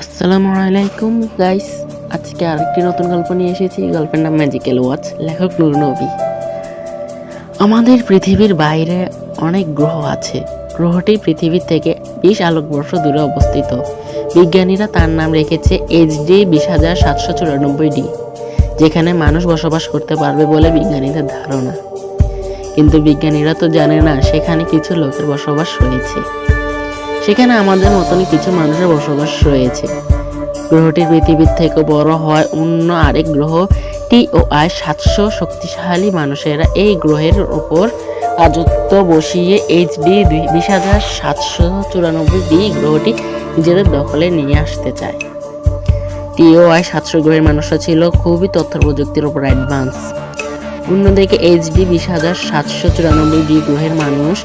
আসসালামু আলাইকুম গাইস আজকে আরেকটি নতুন গল্প নিয়ে এসেছি। গল্পের নাম ম্যাজিক্যাল ওয়াচ লেখক নূর নবী। আমাদের পৃথিবীর বাইরে অনেক গ্রহ আছে। গ্রহটি পৃথিবীর থেকে বিশ আলোকবর্ষ দূরে অবস্থিত। বিজ্ঞানীরা তার নাম রেখেছে এইচডি বিশ হাজার সাতশো চুরানব্বই ডি যেখানে মানুষ বসবাস করতে পারবে বলে বিজ্ঞানীদের ধারণা। কিন্তু বিজ্ঞানীরা তো জানে না, সেখানে কিছু লোকের বসবাস রয়েছে। সেখানে আমাদের মতনই কিছু মানুষের বসবাস রয়েছে। গ্রহটি পৃথিবীর থেকে বড় হয় অন্য আরেক গ্রহ টি ও আই সাতশো শক্তিশালী মানুষেরা এই গ্রহের ওপর রাজত্ব বসিয়ে এইচ ডি বিশ হাজার সাতশো চুরানব্বই ডি গ্রহটি নিজেদের দখলে নিয়ে আসতে চায়। টি ও সাতশো গ্রহের মানুষরা ছিল খুবই তথ্য প্রযুক্তির উপর অ্যাডভান্স। অন্যদিকে এইচডি বিশ হাজার সাতশো চুরানব্বই ডি গ্রহের মানুষ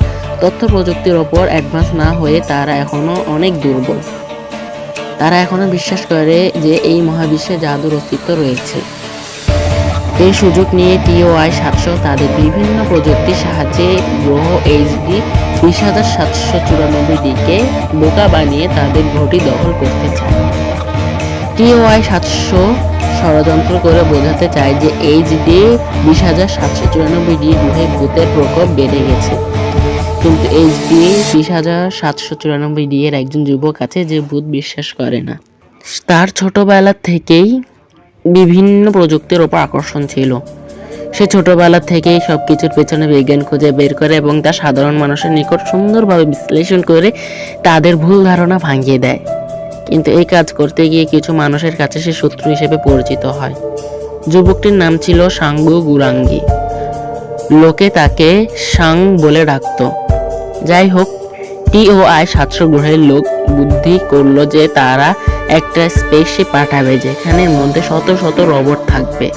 তথ্য প্রযুক্তির ওপর অ্যাডভান্স না হয়ে তারা এখনও অনেক দুর্বল। তারা এখনও বিশ্বাস করে যে এই মহাবিশ্বে জাদুর অস্তিত্ব রয়েছে। এই সুযোগ নিয়ে টিওআই সাতশো তাদের বিভিন্ন প্রযুক্তির সাহায্যে গ্রহ এইচডি বিশ হাজার সাতশো চুরানব্বই ডিকে বোকা বানিয়ে তাদের গ্রহটি দখল করতে চায়। টিওআই সাতশো ষড়যন্ত্র করে বোঝাতে চায় যে এইচডি বিশ হাজার সাতশো চুরানব্বই ডি গ্রহে ভূতের প্রকোপ বেড়ে গেছে। কিন্তু এইচডি বিশ হাজার সাতশো চুরানব্বই ডি এর একজন যুবক আছে যে ভূত বিশ্বাস করে না। তার ছোটবেলা থেকেই বিভিন্ন প্রযুক্তির ওপর আকর্ষণ ছিল। সে ছোটবেলা থেকেই সব কিছুর পেছনে বিজ্ঞান খুঁজে বের করে এবং তা সাধারণ মানুষের নিকট সুন্দরভাবে বিশ্লেষণ করে তাদের ভুল ধারণা ভাঙিয়ে দেয়। কিন্তু এই কাজ করতে গিয়ে কিছু মানুষের কাছে সে শত্রু হিসেবে পরিচিত হয়। যুবকটির নাম ছিল সাঙ্গু গুরাঙ্গি। লোকে তাকে সাং বলে ডাকতো। যাই হোক টিওআই সাতশো গ্রহের লোক বুদ্ধি করল যে তারা একটা স্পেসশিপ পাঠাবে যেখানের মধ্যে শত শত রোবট থাকবে।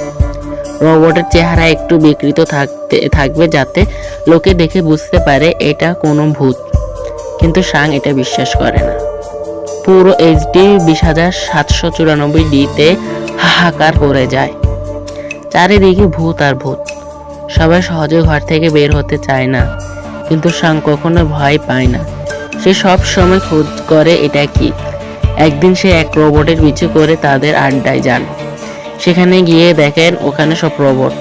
রোবটের চেহারা একটু বিকৃত থাকতে, থাকবে যাতে লোকে দেখে বুঝতে পারে এটা কোনো ভূত। কিন্তু সাং এটা বিশ্বাস করে না। পুরো এইচডি বিশ হাজার সাতশো চুরানব্বই ডিতে হাহাকার করে যায়। চারিদিকে ভূত আর ভূত। সবাই সহজে ঘর থেকে বের হতে চায় না। কিন্তু সাং কখনো ভয় পায় না। সে সব সময় খোঁজ করে এটা কি। একদিন সে এক রোবটের পিছু করে তাদের আড্ডায় যান। সেখানে গিয়ে দেখেন ওখানে সব রোবট।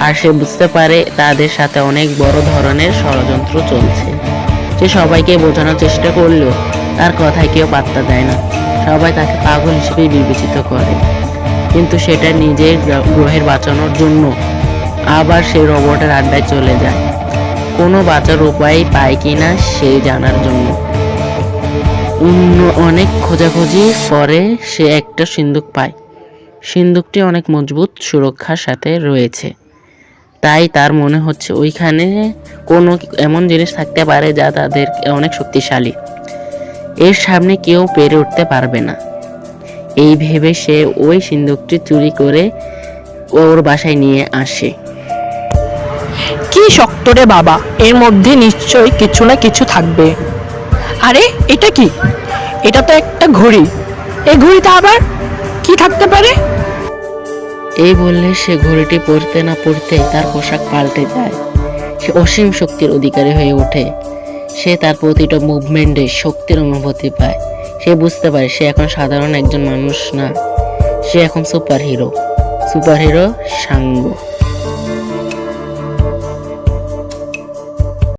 আর সে বুঝতে পারে তাদের সাথে অনেক বড় ধরনের ষড়যন্ত্র চলছে। সে সবাইকে বোঝানোর চেষ্টা করলেও তার কথায় কেউ পাত্তা দেয় না। সবাই তাকে পাগল হিসেবে বিবেচিত করে। কিন্তু সেটা নিজের গ্রহের বাঁচানোর জন্য আবার সেই রোবটের আড্ডায় চলে যায়। কোনো বাঁচার উপায় পায় কিনা সেই জানার জন্য। অনেক খোঁজাখুঁজি পরে সে একটা সিন্দুক পায়। সিন্দুকটি অনেক মজবুত সুরক্ষার সাথে রয়েছে। তাই তার মনে হচ্ছে ওইখানে কোনো এমন জিনিস থাকতে পারে যা তাদের অনেক শক্তিশালী। এর সামনে কেউ পেরে উঠতে পারবে না। এই ভেবে সে ওই সিন্দুকটি চুরি করে ওর বাসায় নিয়ে আসে। কি শক্ত রে বাবা, এর মধ্যে নিশ্চয়ই কিছু না কিছু থাকবে। আরে, এটা কি? এটা তো একটা ঘড়ি। এই ঘড়িতে আবার কি থাকতে পারে? এই বললে সে ঘড়িটি পড়তে না পড়তেই তার পোশাক পাল্টে যায়। সে অসীম শক্তির অধিকারী হয়ে ওঠে। সে তার প্রতিটা মুভমেন্টে শক্তির অনুভূতি পায়। সে বুঝতে পারে সে এখন সাধারণ একজন মানুষ না। সে এখন সুপার হিরো সুপার হিরো সাঙ্গ।